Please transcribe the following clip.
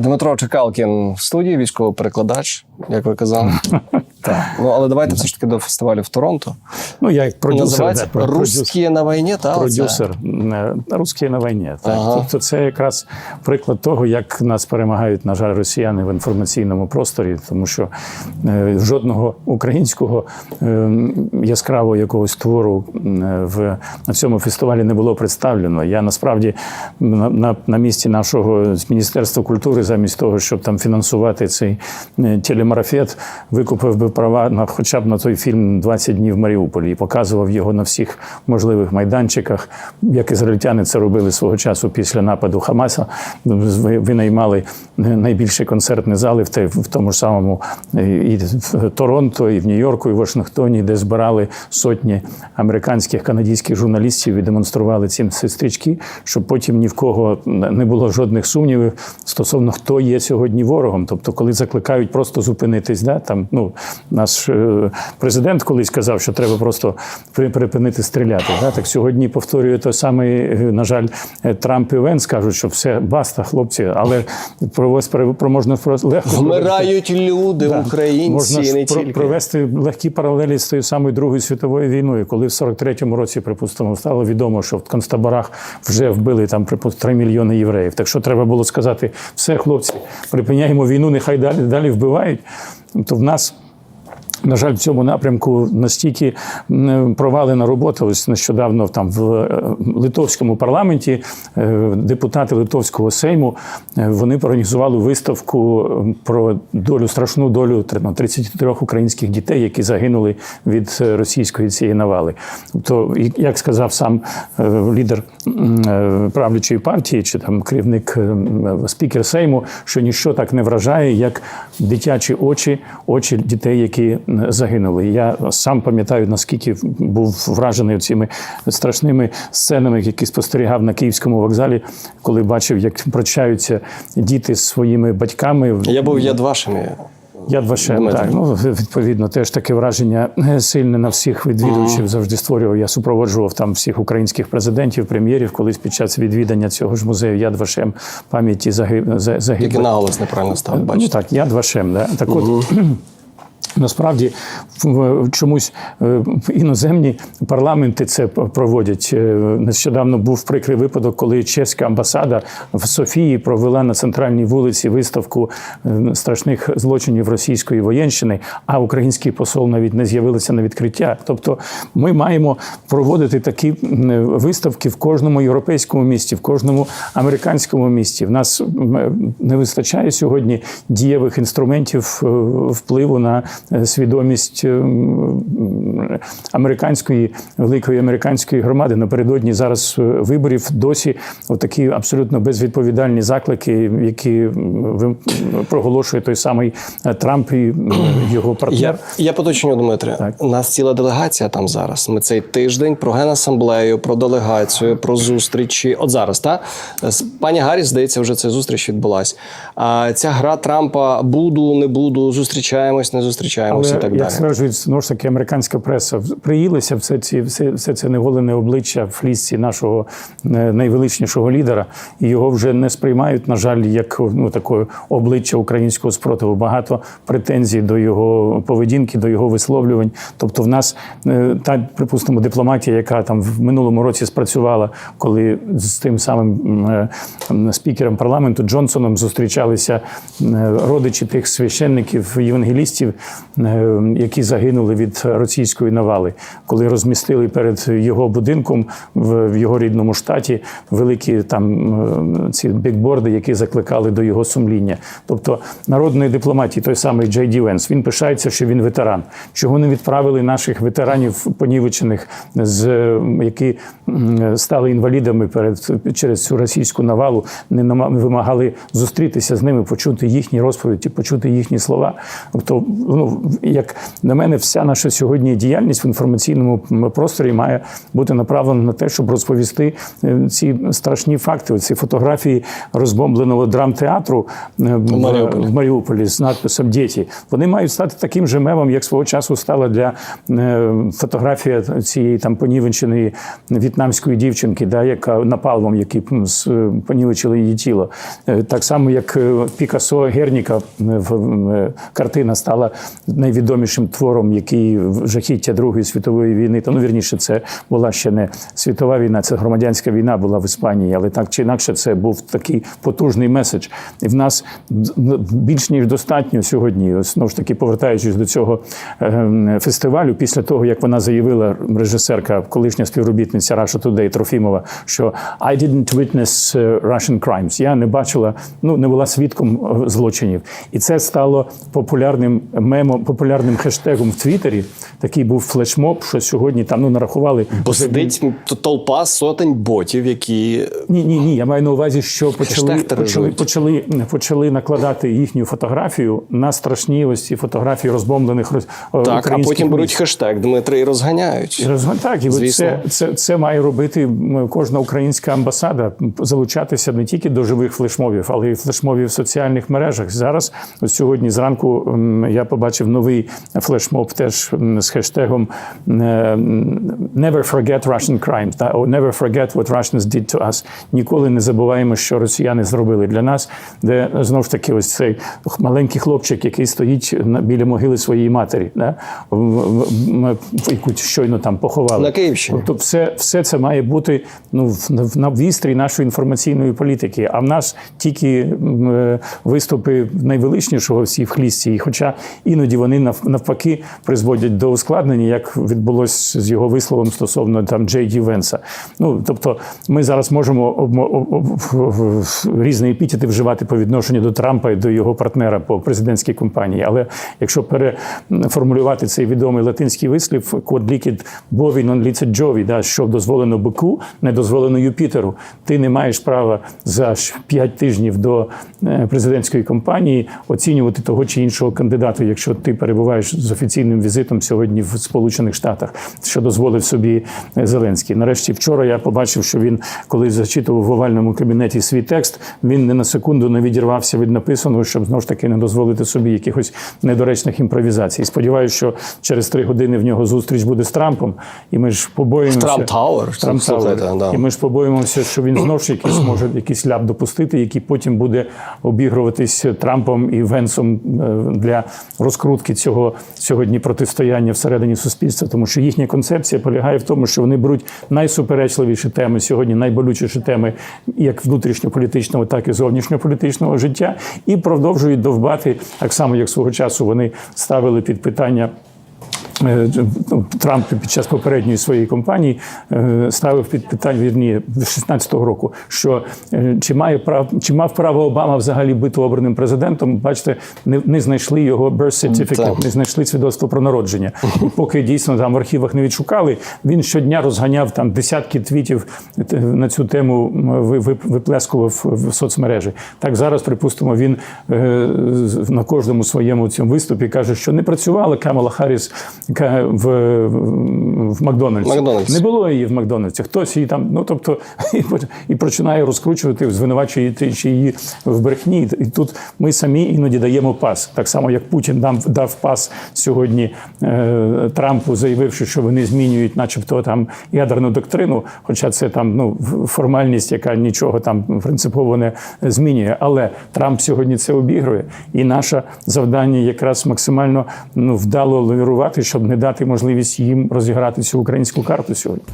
Дмитро Чекалкін в студії, військовий перекладач, як ви казали. Так. Ну але давайте все ж таки до фестивалю в Торонто. Ну, я як продюсер, да, про- продюсер. Русські на війні, та продюсер е, русські на війні. Так. Ага. Тобто це якраз приклад того, як нас перемагають, на жаль, росіяни в інформаційному просторі, тому що е, жодного українського е, яскравого якогось твору в на цьому фестивалі не було представлено. Я насправді на, на, на місці нашого Міністерства культури, замість того, щоб там фінансувати цей телемарафет, викупив би права на хоча б на той фільм «20 днів в Маріуполі і показував його на всіх можливих майданчиках, як ізраїльтяни це робили свого часу після нападу Хамаса. Ви- Винаймали найбільші концертні зали в, те, в тому ж самому е, і в Торонто, і в Нью-Йорку, і в Вашингтоні, де збирали сотні американських канадських журналістів і демонстрували ці сестрички, щоб потім ні в кого не було жодних сумнівів стосовно хто є сьогодні ворогом. Тобто, коли закликають просто зупинитись, да, там ну наш е, президент колись казав, що треба просто при- припинити стріляти. Так сьогодні повторює той самий, е, на жаль, е, Трамп і Венс кажуть, що все баста, хлопці, але про, вас- про, про можна легко Вмирають люди, Да. українці, Можна не про- тільки. провести легкі паралелі з тією самою Другою світовою війною, коли в 43-му році, припустимо, стало відомо, що в концтаборах вже вбили там припустимо, 3 мільйони євреїв. Так що треба було сказати, все, хлопці, припиняємо війну, нехай далі далі вбивають. То в нас. На жаль, в цьому напрямку настільки провалена робота. Ось нещодавно там в е, литовському парламенті е, депутати Литовського сейму е, вони організували виставку про долю страшну долю ну, 33 українських дітей, які загинули від російської цієї навали. Тобто, як сказав сам лідер правлячої партії чи там керівник спікер Сейму, що ніщо так не вражає, як дитячі очі, очі дітей, які загинули. Я сам пам'ятаю, наскільки був вражений цими страшними сценами, які спостерігав на київському вокзалі, коли бачив, як прощаються діти з своїми батьками. Я був яд вашими. Яд Вашем, так. Ну, відповідно, теж таке враження е, сильне на всіх відвідувачів завжди створював. Я супроводжував там всіх українських президентів, прем'єрів, колись під час відвідання цього ж музею Яд Вашем пам'яті загиб- за- Тільки наголос неправильно став, Ну так, Яд Вашем. Да? Так от. Насправді чомусь е, іноземні парламенти це проводять. Е, Нещодавно був прикрий випадок, коли чеська амбасада в Софії провела на центральній вулиці виставку е, страшних злочинів російської воєнщини, а український посол навіть не з'явилися на відкриття. Тобто, ми маємо проводити такі виставки в кожному європейському місті, в кожному американському місті. В нас не вистачає сьогодні дієвих інструментів впливу на свідомість е, американської великої американської громади. Напередодні зараз е, виборів досі такі абсолютно безвідповідальні заклики, які проголошує той самий е, Трамп і його партнер. Я, я поточню, Дмитре. Так. У нас ціла делегація там зараз. Ми цей тиждень про генасамблею, про делегацію, про зустрічі. От зараз, та пані Гарріс, здається, вже ця зустріч відбулась. А ця гра Трампа буду, не буду, зустрічаємось, не зустрічаємось і так як далі. стверджують знову ж таки американська преса, приїлися все ці все, все це неголене обличчя в флісці нашого е, найвеличнішого лідера, і його вже не сприймають, на жаль, як ну такое обличчя українського спротиву. Багато претензій до його поведінки, до його висловлювань. Тобто, в нас е, та припустимо дипломатія, яка там в минулому році спрацювала, коли з тим самим е, спікером парламенту Джонсоном зустрічалися родичі тих священників євангелістів, які загинули від російської навали, коли розмістили перед його будинком в його рідному штаті великі там е, ці бікборди, які закликали до його сумління. Тобто народної дипломатії, той самий Джей Ді Венс, він пишається, що він ветеран. Чого не відправили наших ветеранів понівечених, з е, які стали інвалідами перед через цю російську навалу, не вимагали зустрітися з ними, почути їхні розповіді, почути їхні слова. Тобто, ну як на мене, вся наша сьогодні діяльність в інформаційному просторі має бути направлена на те, щоб розповісти е, ці страшні факти. Ці фотографії розбомбленого драмтеатру е, в, Маріуполі. в Маріуполі з надписом Діти. Вони мають стати таким же мемом, як свого часу стала для е, фотографія цієї там понівеченої в'єтнамської дівчинки, да, яка напалмом, який понівечили її тіло. Так само, як Пікассо Герніка картина стала найвідомішим твором, який в жахіття Другої світової війни. Та ну вірніше, це була ще не світова війна, це громадянська війна була в Іспанії, але так чи інакше, це був такий потужний меседж. І в нас більш ніж достатньо сьогодні. Знову ж таки, повертаючись до цього е, фестивалю, після того як вона заявила, режисерка, колишня співробітниця Russia Today Трофімова, що I didn't witness е, Russian crimes. Я не бачила, ну не була свідком е, злочинів. І це стало популярним мемом, популярним хештегом в Твіттері. Такий був флешмоб, що сьогодні там ну нарахували. Бо сидить толпа сотень ботів, які Ні, ні, ні. Я маю на увазі, що почали, почали, почали, почали накладати їхню фотографію на страшні ось ці фотографії розбомблених роз- так, а потім беруть хештег Дмитри і розганяють. І розгон- Так, і Звісно. це, це, це має робити кожна українська амбасада, залучатися не тільки до живих флешмобів, але й флешмобів в соціальних мережах. Зараз, ось сьогодні зранку, я побачив новий флешмоб теж з хештегом е, Never forget Russian crimes, та, or Never forget what Russians did to us. Ніколи не забуваємо, що росіяни зробили для нас, де знову ж таки ось цей маленький хлопчик, який стоїть біля могили своєї матері, да, яку щойно там поховали. На Київщині. Тобто все, все це має бути ну, в, в- на вістрі нашої інформаційної політики. А в нас тільки е, виступи найвеличнішого всі в хлісті. І хоча іноді вони навпаки призводять до ускладнення, як відбулося з його висловом стосовно там Джей Ді Венса. Ну тобто, ми зараз можемо різні епітети вживати по відношенню до Трампа і до його партнера по президентській кампанії. Але якщо переформулювати цей відомий латинський вислів, код лікід бові нон ліце джові, да, що дозволено бику, не дозволено Юпітеру. Ти не маєш права за 5 тижнів до е, президентської кампанії оцінювати того чи іншого кандидата, якщо ти перебуваєш з офіційним візитом сьогодні в Сполучених Штатах, що дозволив собі е, Зеленський. Нарешті, вчора я побачив, що він, коли зачитував в овальному кабінеті свій текст, він не на секунду не відірвався від написаного, щоб знову ж таки не дозволити собі якихось недоречних імпровізацій. Сподіваюся, що через три години в нього зустріч буде з Трампом, і ми ж побоїмося. Трамп Тауер. Трамп Тауер. І ми ж побоїмося, що він знову ж якийсь може якийсь ляп допустити, який потім буде обігруватись Трампом і Венсом е, для розкрутки цього сьогодні протистояння всередині суспільства, тому що їхня концепція полягає в тому, що вони беруть найсуперечливіші теми сьогодні, найболючіші теми, як внутрішньополітичного, так і зовнішньополітичного життя, і продовжують довбати так само, як свого часу вони ставили під питання. Ну, Трамп під час попередньої своєї кампанії е, ставив під питання вірні 16-го року, що е, чи має прав, чи мав право Обама взагалі бути обраним президентом? Бачите, не, не знайшли його birth certificate, не знайшли свідоцтво про народження. І поки дійсно там в архівах не відшукали, він щодня розганяв там десятки твітів е, на цю тему ви- ви- виплескував в соцмережі. Так зараз, припустимо, він на кожному своєму цьому виступі каже, що не працювала Камала Харріс в, в Макдональдсі. Макдональдс. Не було її в Макдональдсі. Хтось її там, ну тобто, і, і починає розкручувати, звинувачуючи її в брехні. І тут ми самі іноді даємо пас. Так само, як Путін дав, дав пас сьогодні е, Трампу, заявивши, що вони змінюють, начебто, там ядерну доктрину, хоча це там ну, формальність, яка нічого там принципово не змінює. Але Трамп сьогодні це обігрує. І наше завдання якраз максимально ну, вдало лавірувати, щоб не дати можливість їм розіграти цю українську карту сьогодні.